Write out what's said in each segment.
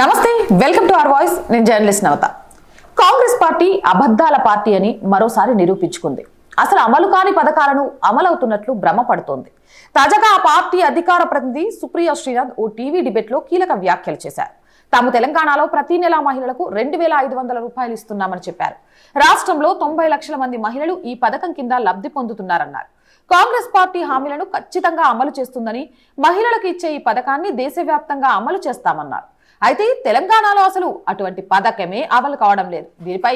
నమస్తే welcome to our voice. నేను journalist Navatha. Congress party అబద్ధాల పార్టీ అని మరోసారి నిరూపించుకుంది. అసలు అమలు కాని పథకాలను అమలవుతున్నట్లు భ్రమపడుతోంది తాజాగా ఆ పార్టీ అధికార ప్రతినిధి సుప్రియ శ్రీనాథ్ ఓ టీవీ డిబేట్లో కీలక వ్యాఖ్యలు చేశారు. తాము తెలంగాణలో ప్రతి నెలా మహిళలకు రెండు వేల ఐదు వందల రూపాయలు ఇస్తున్నామని చెప్పారు. రాష్ట్రంలో తొంభై లక్షల మంది మహిళలు ఈ పథకం కింద లబ్ధి పొందుతున్నారన్నారు. కాంగ్రెస్ పార్టీ హామీలను ఖచ్చితంగా అమలు చేస్తుందని మహిళలకు ఇచ్చే ఈ పథకాన్ని దేశవ్యాప్తంగా అమలు చేస్తామన్నారు. అయితే తెలంగాణలో అసలు అటువంటి పథకమే అమలు కావడం లేదు. దీనిపై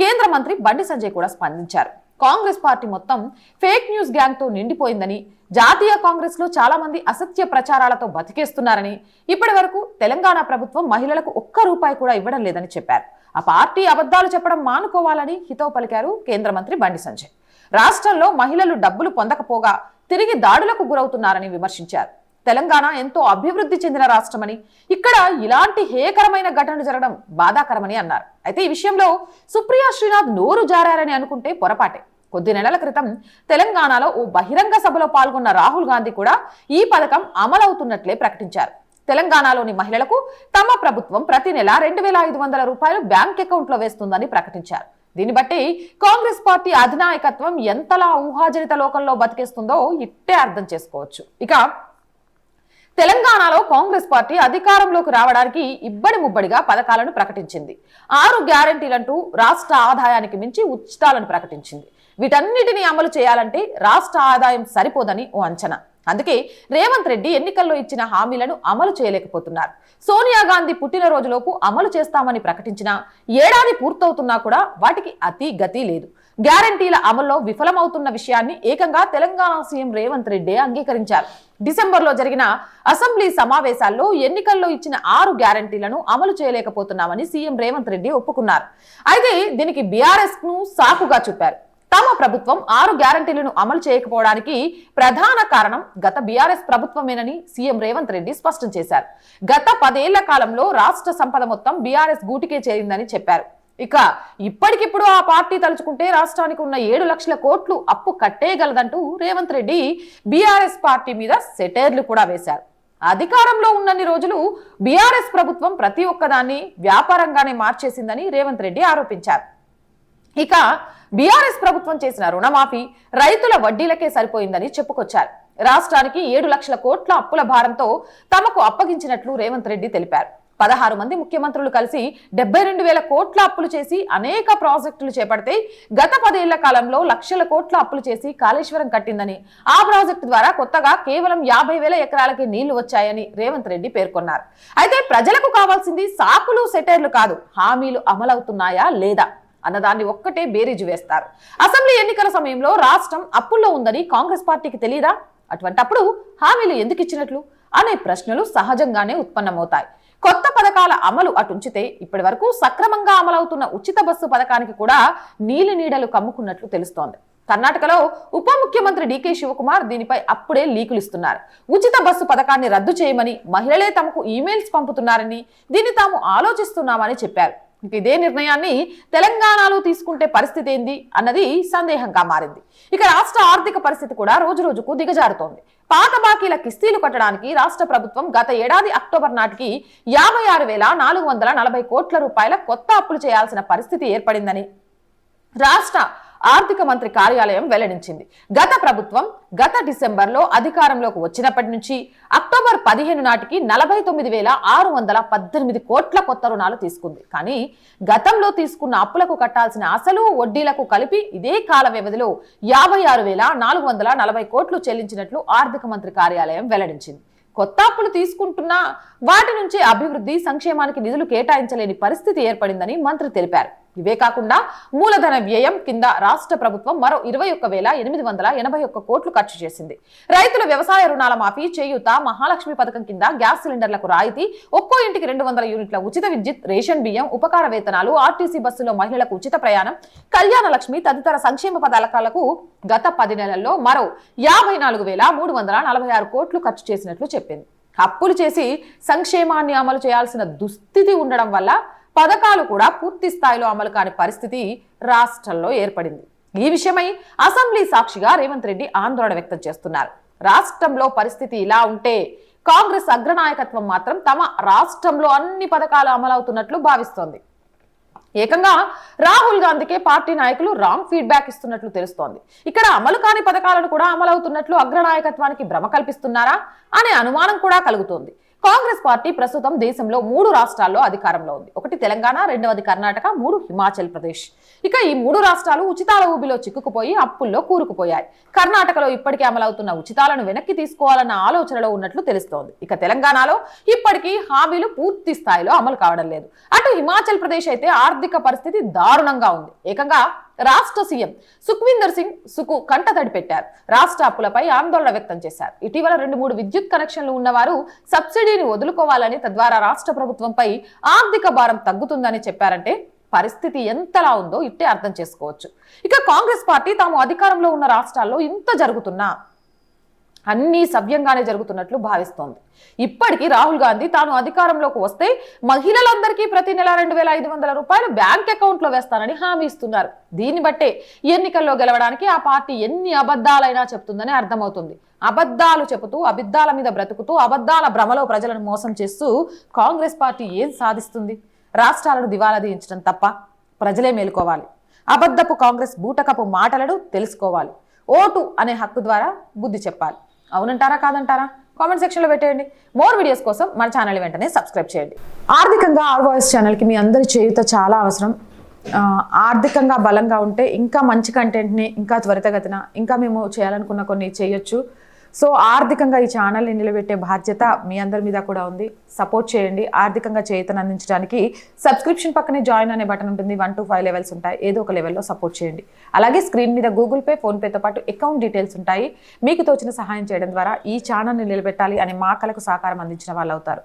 కేంద్ర మంత్రి బండి సంజయ్ కూడా స్పందించారు. కాంగ్రెస్ పార్టీ మొత్తం ఫేక్ న్యూస్ గ్యాంగ్తో నిండిపోయిందని జాతీయ కాంగ్రెస్లో చాలా మంది అసత్య ప్రచారాలతో బతికేస్తున్నారని ఇప్పటి వరకు తెలంగాణ ప్రభుత్వం మహిళలకు ఒక్క రూపాయి కూడా ఇవ్వడం లేదని చెప్పారు. ఆ పార్టీ అబద్ధాలు చెప్పడం మానుకోవాలని హితవు పలికారు కేంద్ర మంత్రి బండి సంజయ్. రాష్ట్రంలో మహిళలు డబ్బులు పొందకపోగా తిరిగి దాడులకు గురవుతున్నారని విమర్శించారు. తెలంగాణ ఎంతో అభివృద్ధి చెందిన రాష్ట్రమని ఇక్కడ ఇలాంటి హేకరమైన ఘటనలు జరగడం బాధాకరమని అన్నారు. అయితే ఈ విషయంలో సుప్రియా శ్రీనాథ్ నోరు జారారని అనుకుంటే పొరపాటే. కొద్ది నెలల క్రితం తెలంగాణలో ఓ బహిరంగ సభలో పాల్గొన్న రాహుల్ గాంధీ కూడా ఈ పథకం అమలవుతున్నట్లే ప్రకటించారు. తెలంగాణలోని మహిళలకు తమ ప్రభుత్వం ప్రతి నెల రెండు వేల ఐదు వందల రూపాయలు బ్యాంక్ అకౌంట్లో వేస్తుందని ప్రకటించారు. దీన్ని బట్టి కాంగ్రెస్ పార్టీ అధినాయకత్వం ఎంతలా ఊహాజనిత లోకంలో బతికేస్తుందో ఇట్టే అర్థం చేసుకోవచ్చు. ఇక తెలంగాణలో కాంగ్రెస్ పార్టీ అధికారంలోకి రావడానికి ఇబ్బడి ముబ్బడిగా పథకాలను ప్రకటించింది. ఆరు గ్యారంటీలంటూ రాష్ట్ర ఆదాయానికి మించి ఉచితాలను ప్రకటించింది. వీటన్నిటిని అమలు చేయాలంటే రాష్ట్ర ఆదాయం సరిపోదని ఓ అంచనా. అందుకే రేవంత్ రెడ్డి ఎన్నికల్లో ఇచ్చిన హామీలను అమలు చేయలేకపోతున్నారు. సోనియా గాంధీ పుట్టినరోజులోపు అమలు చేస్తామని ప్రకటించినా ఏడాది పూర్తవుతున్నా కూడా వాటికి అతి గతి లేదు. గ్యారంటీల అమల్లో విఫలమవుతున్న విషయాన్ని ఏకంగా తెలంగాణ సీఎం రేవంత్ రెడ్డి అంగీకరించారు. డిసెంబర్లో జరిగిన అసెంబ్లీ సమావేశాల్లో ఎన్నికల్లో ఇచ్చిన ఆరు గ్యారంటీలను అమలు చేయలేకపోతున్నామని సీఎం రేవంత్ రెడ్డి ఒప్పుకున్నారు. అయితే దీనికి బీఆర్ఎస్ను సాకుగా చూపారు. తమ ప్రభుత్వం ఆరు గ్యారంటీలను అమలు చేయకపోవడానికి ప్రధాన కారణం గత బీఆర్ఎస్ ప్రభుత్వమేనని సీఎం రేవంత్ రెడ్డి స్పష్టం చేశారు. గత పదేళ్ళ కాలంలో రాష్ట్ర సంపద మొత్తం బీఆర్ఎస్ గూటికే చేరిందని చెప్పారు. ఇక ఇప్పటికిప్పుడు ఆ పార్టీ తలుచుకుంటే రాష్ట్రానికి ఉన్న ఏడు లక్షల కోట్లు అప్పు కట్టేయగలదంటూ రేవంత్ రెడ్డి బీఆర్ఎస్ పార్టీ మీద సెటైర్లు కూడా వేశారు. అధికారంలో ఉన్నన్ని రోజులు బీఆర్ఎస్ ప్రభుత్వం ప్రతి ఒక్కదాన్ని వ్యాపారంగానే మార్చేసిందని రేవంత్ రెడ్డి ఆరోపించారు. ఇక బీఆర్ఎస్ ప్రభుత్వం చేసిన రుణమాఫీ రైతుల వడ్డీలకే సరిపోయిందని చెప్పుకొచ్చారు. రాష్ట్రానికి ఏడు లక్షల కోట్ల అప్పుల భారంతో తమకు అప్పగించినట్లు రేవంత్ రెడ్డి తెలిపారు. పదహారు మంది ముఖ్యమంత్రులు కలిసి డెబ్బై రెండు వేల కోట్ల అప్పులు చేసి అనేక ప్రాజెక్టులు చేపడితే గత పదేళ్ళ కాలంలో లక్షల కోట్ల అప్పులు చేసి కాళేశ్వరం కట్టిందని. ఆ ప్రాజెక్టు ద్వారా కొత్తగా కేవలం యాభై వేల ఎకరాలకి నీళ్ళు వచ్చాయని రేవంత్ రెడ్డి పేర్కొన్నారు. అయితే ప్రజలకు కావాల్సింది సాకులు సెటైర్లు కాదు. హామీలు అమలవుతున్నాయా లేదా అన్నదాన్ని ఒక్కటే బేరీజు వేస్తారు. అసెంబ్లీ ఎన్నికల సమయంలో రాష్ట్రం అప్పుల్లో ఉందని కాంగ్రెస్ పార్టీకి తెలియదా? అటువంటప్పుడు హామీలు ఎందుకు ఇచ్చినట్లు? అనే ప్రశ్నలు సహజంగానే ఉత్పన్నమవుతాయి. కొత్త పథకాల అమలు అటుంచితే ఇప్పటి వరకు సక్రమంగా అమలవుతున్న ఉచిత బస్సు పథకానికి కూడా నీలి నీడలు కమ్ముకున్నట్లు తెలుస్తోంది. కర్ణాటకలో ఉప ముఖ్యమంత్రి డీకే శివకుమార్ దీనిపై అప్పుడే లీకులు ఇస్తున్నారు. ఉచిత బస్సు పథకాన్ని రద్దు చేయమని మహిళలే తమకు ఈమెయిల్స్ పంపుతున్నారని దీన్ని తాము ఆలోచిస్తున్నామని చెప్పారు. ఇదే నిర్ణయాన్ని తెలంగాణలో తీసుకుంటే పరిస్థితి ఏంది అన్నది సందేహంగా మారింది. ఇక రాష్ట్ర ఆర్థిక పరిస్థితి కూడా రోజు రోజుకు దిగజారుతోంది. పాత బాకీల కిస్తీలు కట్టడానికి రాష్ట్ర ప్రభుత్వం గత ఏడాది అక్టోబర్ నాటికి యాభై ఆరు వేల నాలుగు వందల నలభై కోట్ల రూపాయల కొత్త అప్పులు చేయాల్సిన పరిస్థితి ఏర్పడిందని రాష్ట్ర ఆర్థిక మంత్రి కార్యాలయం వెల్లడించింది. గత ప్రభుత్వం గత డిసెంబర్లో అధికారంలోకి వచ్చినప్పటి నుంచి అక్టోబర్ పదిహేను నాటికి నలభై తొమ్మిది వేల ఆరు వందల పద్దెనిమిది కోట్ల కొత్త రుణాలు తీసుకుంది. కానీ గతంలో తీసుకున్న అప్పులకు కట్టాల్సిన అసలు వడ్డీలకు కలిపి ఇదే కాల వ్యవధిలో యాభై ఆరు వేల నాలుగు వందల నలభై కోట్లు చెల్లించినట్లు ఆర్థిక మంత్రి కార్యాలయం వెల్లడించింది. కొత్త అప్పులు తీసుకుంటున్నా వాటి నుంచి అభివృద్ధి సంక్షేమానికి నిధులు కేటాయించలేని పరిస్థితి ఏర్పడిందని మంత్రి తెలిపారు. ఇవే కాకుండా మూలధన వ్యయం కింద రాష్ట్ర ప్రభుత్వం మరో ఇరవై ఒక్క వేల ఎనిమిది వందల ఎనభై ఒక్క కోట్లు ఖర్చు చేసింది. రైతుల వ్యవసాయ రుణాల మాఫీ చేయూత మహాలక్ష్మి పథకం కింద గ్యాస్ సిలిండర్లకు రాయితీ ఒక్కో ఇంటికి రెండు వందల యూనిట్ల ఉచిత విద్యుత్ రేషన్ బియ్యం ఉపకార వేతనాలు ఆర్టీసీ బస్సులో మహిళలకు ఉచిత ప్రయాణం కళ్యాణ లక్ష్మి తదితర సంక్షేమ పథకాలకు గత పది నెలల్లో మరో యాభై నాలుగు వేల మూడు వందల నలభై ఆరు కోట్లు ఖర్చు చేసినట్లు చెప్పింది. అప్పులు చేసి సంక్షేమాన్ని అమలు చేయాల్సిన దుస్థితి ఉండడం వల్ల పథకాలు కూడా పూర్తి స్థాయిలో అమలు కాని పరిస్థితి రాష్ట్రంలో ఏర్పడింది. ఈ విషయమై అసెంబ్లీ సాక్షిగా రేవంత్ రెడ్డి ఆందోళన వ్యక్తం చేస్తున్నారు. రాష్ట్రంలో పరిస్థితి ఇలా ఉంటే కాంగ్రెస్ అగ్రనాయకత్వం మాత్రం తమ రాష్ట్రంలో అన్ని పథకాలు అమలవుతున్నట్లు భావిస్తోంది. ఏకంగా రాహుల్ గాంధీకే పార్టీ నాయకులు రాంగ్ ఫీడ్బ్యాక్ ఇస్తున్నట్లు తెలుస్తోంది. ఇక్కడ అమలు కాని పథకాలను కూడా అమలవుతున్నట్లు అగ్రనాయకత్వానికి భ్రమ కల్పిస్తున్నారా? అనే అనుమానం కూడా కలుగుతోంది. కాంగ్రెస్ పార్టీ ప్రస్తుతం దేశంలో మూడు రాష్ట్రాల్లో అధికారంలో ఉంది. ఒకటి తెలంగాణ రెండవది కర్ణాటక మూడు హిమాచల్ ప్రదేశ్. ఇక ఈ మూడు రాష్ట్రాలు ఉచితాల ఊబిలో చిక్కుకుపోయి అప్పుల్లో కూరుకుపోయాయి. కర్ణాటకలో ఇప్పటికే అమలవుతున్న ఉచితాలను వెనక్కి తీసుకోవాలన్న ఆలోచనలో ఉన్నట్లు తెలుస్తోంది. ఇక తెలంగాణలో ఇప్పటికీ హామీలు పూర్తి స్థాయిలో అమలు కావడం లేదు. అటు హిమాచల్ ప్రదేశ్ అయితే ఆర్థిక పరిస్థితి దారుణంగా ఉంది. ఏకంగా రాష్ట్ర సీఎం సుఖ్వీందర్ సింగ్ సుకు కంటతడి పెట్టారు. రాష్ట్ర అప్పులపై ఆందోళన వ్యక్తం చేశారు. ఇటీవల రెండు మూడు విద్యుత్ కనెక్షన్లు ఉన్నవారు సబ్సిడీని వదులుకోవాలని తద్వారా రాష్ట్ర ప్రభుత్వంపై ఆర్థిక భారం తగ్గుతుందని చెప్పారంటే పరిస్థితి ఎంతలా ఉందో ఇట్టే అర్థం చేసుకోవచ్చు. ఇక కాంగ్రెస్ పార్టీ తాము అధికారంలో ఉన్న రాష్ట్రాల్లో ఇంత జరుగుతున్నా అన్నీ సవ్యంగానే జరుగుతున్నట్లు భావిస్తోంది. ఇప్పటికీ రాహుల్ గాంధీ తాను అధికారంలోకి వస్తే మహిళలందరికీ ప్రతి నెల రెండు వేల ఐదు వందల రూపాయలు బ్యాంక్ అకౌంట్లో వేస్తానని హామీ ఇస్తున్నారు. దీన్ని బట్టే ఎన్నికల్లో గెలవడానికి ఆ పార్టీ ఎన్ని అబద్ధాలైనా చెప్తుందని అర్థమవుతుంది. అబద్ధాలు చెబుతూ అబద్ధాల మీద బ్రతుకుతూ అబద్ధాల భ్రమలో ప్రజలను మోసం చేస్తూ కాంగ్రెస్ పార్టీ ఏం సాధిస్తుంది? రాష్ట్రాలను దివాలా దీయించడం తప్ప ప్రజలే మేలుకోవాలి. అబద్ధపు కాంగ్రెస్ బూటకపు మాటలను తెలుసుకోవాలి. ఓటు అనే హక్కు ద్వారా బుద్ధి చెప్పాలి. అవునంటారా కాదంటారా? కామెంట్ సెక్షన్లో పెట్టేయండి. మోర్ వీడియోస్ కోసం మన ఛానల్ వెంటనే సబ్స్క్రైబ్ చేయండి. ఆర్థికంగా ఆర్ వాయిస్ ఛానల్కి మీ అందరి చేయుత చాలా అవసరం. ఆర్థికంగా బలంగా ఉంటే ఇంకా మంచి కంటెంట్ని ఇంకా త్వరితగతిన ఇంకా మేము చేయాలనుకున్న కొన్ని చేయొచ్చు. సో ఆర్థికంగా ఈ ఛానల్ని నిలబెట్టే బాధ్యత మీ అందరి మీద కూడా ఉంది. సపోర్ట్ చేయండి. ఆర్థికంగా చేతను అందించడానికి సబ్స్క్రిప్షన్ పక్కనే జాయిన్ అనే బటన్ ఉంటుంది. వన్ టు ఫైవ్ లెవెల్స్ ఉంటాయి. ఏదో ఒక లెవెల్లో సపోర్ట్ చేయండి. అలాగే స్క్రీన్ మీద గూగుల్ పే ఫోన్పేతో పాటు అకౌంట్ డీటెయిల్స్ ఉంటాయి. మీకు తోచిన సహాయం చేయడం ద్వారా ఈ ఛానల్ని నిలబెట్టాలి అనే మా కళకు సహకారం అందించిన వాళ్ళు అవుతారు